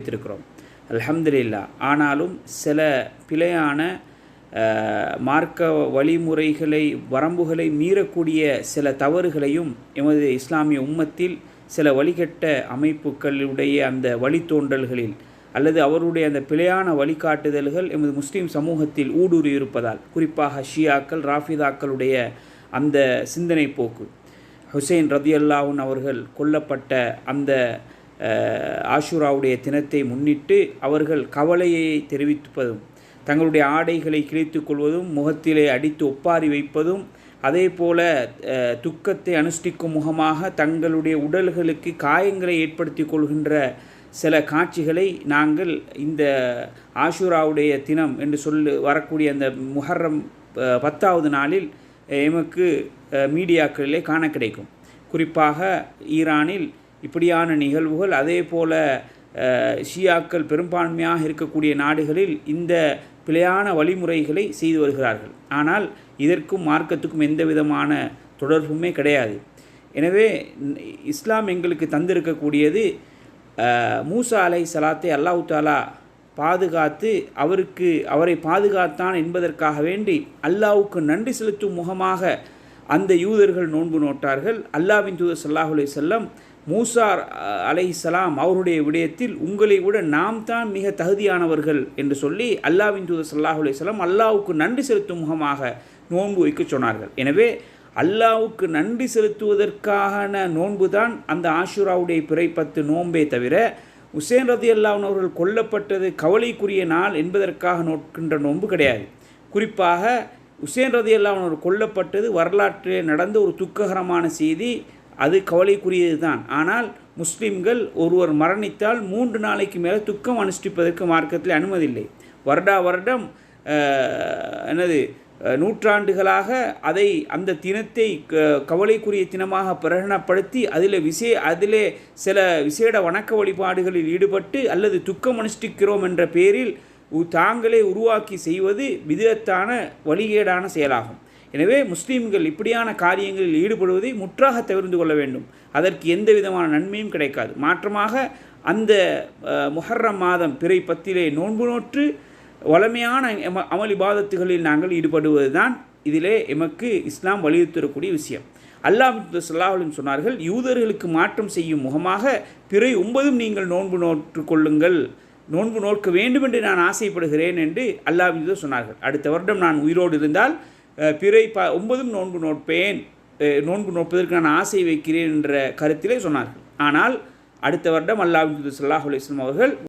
வைத்திருக்கிறோம். அலமதுல்லா ஆனாலும் சில பிழையான மார்க்க வழிமுறைகளை வரம்புகளை மீறக்கூடிய சில தவறுகளையும் எமது இஸ்லாமிய உம்மத்தில் சில வழிகட்ட அமைப்புகளுடைய அந்த வழித்தோன்றல்களில் அல்லது அவருடைய அந்த பிழையான வழிகாட்டுதல்கள் எமது முஸ்லீம் சமூகத்தில் ஊடுருவி இருப்பதால் குறிப்பாக ஷியாக்கள் ராஃபிதாக்களுடைய அந்த சிந்தனை போக்கு. ஹுசைன் ரதியல்லாவுன் அவர்கள் கொல்லப்பட்ட அந்த ஆஷுராவுடைய தினத்தை முன்னிட்டு அவர்கள் கவலையை தெரிவிப்பதும் தங்களுடைய ஆடைகளை கிழித்து கொள்வதும் முகத்திலே அடித்து ஒப்பாரி வைப்பதும் அதே போல துக்கத்தை அனுஷ்டிக்கும் முகமாக தங்களுடைய உடல்களுக்கு காயங்களை ஏற்படுத்தி கொள்கின்ற சில காட்சிகளை நாங்கள் இந்த ஆஷுராவுடைய தினம் என்று சொல்லி வரக்கூடிய அந்த முஹர்ரம் பத்தாவது நாளில் எமக்கு மீடியாக்களிலே காண கிடைக்கும். குறிப்பாக ஈரானில் இப்படியான நிகழ்வுகள் அதே போல ஷியாக்கள் பெரும்பான்மையாக இருக்கக்கூடிய நாடுகளில் இந்த பிழையான வழிமுறைகளை செய்து வருகிறார்கள். ஆனால் இதற்கும் மார்க்கத்துக்கும் எந்த விதமான தொடர்புமே கிடையாது. எனவே இஸ்லாம் எங்களுக்கு தந்திருக்கக்கூடியது மூசா அலை சலாத்தை அல்லாஹ் தாலா பாதுகாத்து அவருக்கு அவரை பாதுகாத்தான் என்பதற்காக வேண்டி அல்லாவுக்கு நன்றி செலுத்தும் முகமாக அந்த யூதர்கள் நோன்பு நோட்டார்கள். அல்லாவின் தூதர் ஸல்லல்லாஹு செல்லம் மூசார் மூசா அலைஹிஸ்ஸலாம் அவருடைய விடயத்தில் உங்களை விட நாம் தான் மிக தகுதியானவர்கள் என்று சொல்லி அல்லாஹ்வின் தூதர் சல்லாஹ் அலையம் அல்லாவுக்கு நன்றி செலுத்தும் முகமாக நோன்பு வைக்க சொன்னார்கள். எனவே அல்லாவுக்கு நன்றி செலுத்துவதற்கான நோன்பு தான் அந்த ஆஷுராவுடைய பிறைப்பத்து நோன்பே தவிர உசேன் ரதி அவர்கள் கொல்லப்பட்டது கவலைக்குரிய நாள் என்பதற்காக நோக்கின்ற நோன்பு கிடையாது. குறிப்பாக உசேன் ரதி அவர்கள் கொல்லப்பட்டது வரலாற்றில் நடந்த ஒரு துக்ககரமான செய்தி அது கவலைக்குரியது தான் ஆனால் முஸ்லிம்கள் ஒருவர் மரணித்தால் மூன்று நாளைக்கு மேலே துக்கம் அனுஷ்டிப்பதற்கு மார்க்கத்தில் அனுமதி இல்லை வருடா வருடம் என்னது நூற்றாண்டுகளாக அதை அந்த தினத்தை க- கவலைக்குரிய தினமாக பிரகடனப்படுத்தி அதில் விசே அதிலே சில விசேட வணக்க வழிபாடுகளில் ஈடுபட்டு அல்லது துக்கம் அனுஷ்டிக்கிறோம் என்ற பேரில் உ- தாங்களே உருவாக்கி செய்வது விதத்தான வழிகேடான செயலாகும். எனவே முஸ்லீம்கள் இப்படியான காரியங்களில் ஈடுபடுவதை முற்றாக தவிர்த்து கொள்ள வேண்டும். அதற்கு எந்த விதமான நன்மையும் கிடைக்காது. மாற்றமாக அந்த முஹர்ரம் மாதம் பிறை பத்திலே நோன்பு நோற்று வளமையான எம- அமல் இபாதத்துகளில் நாங்கள் ஈடுபடுவது தான் இதிலே எமக்கு இஸ்லாம் வலியுறுத்தக்கூடிய விஷயம். அல்லாஹ் சொல்லாஹலும் சொன்னார்கள் யூதர்களுக்கு மாற்றம் செய்யும் முகமாக பிறை ஒன்பதும் நீங்கள் நோன்பு நோற்று கொள்ளுங்கள். நோன்பு நோக்க வேண்டும் என்று நான் ஆசைப்படுகிறேன் என்று அல்லாஹ் சொன்னார்கள். அடுத்த வருடம் நான் உயிரோடு இருந்தால் பிறை ப ஒன்பதும் நோன்பு நோட்பேன் நோன்பு நோட்பதற்கு நான் ஆசை வைக்கிறேன் என்ற கருத்திலே சொன்னார்கள். ஆனால் அடுத்த வருடம் அல்லாஹ் சல்லாஹ் அலிஸ்லாம் அவர்கள்